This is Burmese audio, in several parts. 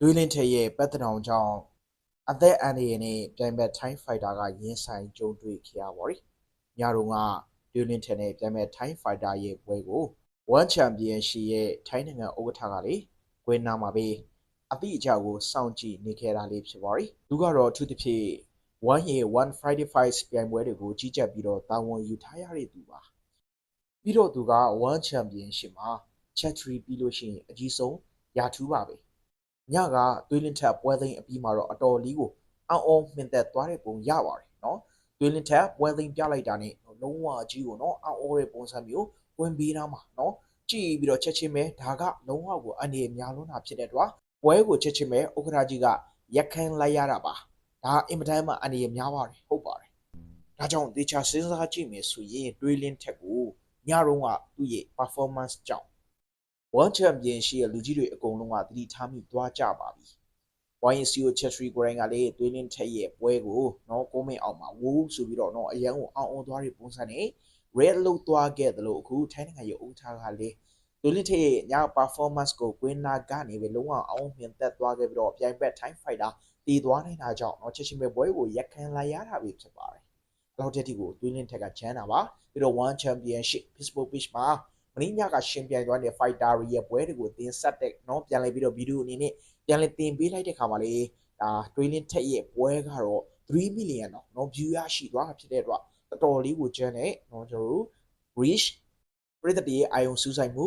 ဒွေးလင်းထက်ရဲ့ပတ်သက်တော်ကြောင့်အသက်အန္တရာယ်နဲ့ပြိုင်ဘက်ထိုင်းဖိုက်တာကရင်ဆိုင်ကြုံတွေ့ခဲ့ရပါတယ်။ညတော့ကဒွေးလင်းထက်နဲ့ပြိုင်ဘက်ထိုင်းဖိုက်တာရဲ့ပွဲကို One Championship ရဲ့ထိုင်းနိုင်ငံဥက္ကဋ္ဌကလေကွင်းနာမှာပဲအပိအကြကိုစောင့်ကြည့်နေခဲ့တာလေးဖြစ်ပါတယ်။သူကတော့အထူးသဖြင့် One Year One Friday Fight ပြိုင်ပွဲတွေကိုကြီးကြပ်ပြီးတော့တာဝန်ယူထားရတဲ့သူပါ။ပြီးတော့သူက One Championship မှာ Chatri ပြီးလို့ရှိရင်အကြီးဆုံးရာထူးပါပဲ။ ညကသွေးလင်းထက်ပွဲသိမ်းအပြီးမှာတော့အတော်လေးကိုအောင်းအောင်မှင်သက်သွားတဲ့ပုံရပါတယ်နော်သွေးလင်းထက်ပွဲသိမ်းပြလိုက်တာနဲ့လုံးဝအကြီးကိုနော်အောင်းအောတဲ့ပုံစံမျိုးဝင်ပြီးသားမှာနော်ကြည့်ပြီးတော့ချက်ချင်းပဲဒါကလုံးဝကိုအနေအများလုံးတာဖြစ်တဲ့အတွက်ပွဲကိုချက်ချင်းပဲဥက္ကဋ္ဌကြီးကရက်ခန်းလိုက်ရတာပါဒါအင်မတန်မှအနေအများပါတယ်ဟုတ်ပါတယ်ဒါကြောင့်တေချာစဉ်းစားကြည့်မယ်ဆိုရင်တွေးလင်းထက်ကိုညတော့ကသူ့ရဲ့ performance ကြောင့် World Champion ရှိတဲ့လူကြီးတွေအကုန်လုံးကသတိထားမိသွားကြပါပြီ။ YNCO Chatri ကိုယ်တိုင်ကလည်းသွေးလင်းထက်ရဲ့ပွဲကိုနော်ကိုမင်းအောင်မှာဝူးဆိုပြီးတော့နော်အရန်ကိုအောင်အောင်သွားတဲ့ပုံစံနဲ့ red လုတ်သွားခဲ့တယ်လို့အခုထိုင်းနိုင်ငံရဲ့ဥထားကလည်းသွေးလင်းထက်ရဲ့ည performance ကိုကွင်းနာကနေပဲလုံးဝအောင်မြင်သက်သွားခဲ့ပြီးတော့ပြိုင်ဘက် time fighter တည်သွားနေတာကြောင့်နော်ချက်ချင်းပဲပွဲကိုရက်ခံလိုက်ရတာပဲဖြစ်ပါတယ်။လောက်တဲ့တီကိုသွေးလင်းထက်ကချမ်းတာပါပြီးတော့ one championship Facebook page မှာ မင်းညကရှင်ပြိုင်သွားတဲ့ fighter တွေရဲ့ပွဲတွေကိုတင်ဆက်တဲ့เนาะပြန်လည်ပြီးတော့ဗီဒီယိုအနေနဲ့ပြန်လည်တင်ပေးလိုက်တဲ့ခါမှာလေဒါတွေးလင်းထက်ရဲ့ပွဲကတော့3 million တော့เนาะ view ရရှိသွားတာဖြစ်တဲ့အတွက်တော်တော်လေးကိုကျန်းတဲ့เนาะကျွန်တော်တို့ reach ပြည်သက်တွေအာယုံစူးစိုက်မှု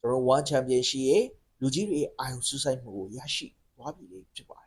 ကျွန်တော် one championship ရဲ့လူကြီးတွေအာယုံစူးစိုက်မှုကိုရရှိသွားပြီလေဖြစ်ပါတယ် ယ်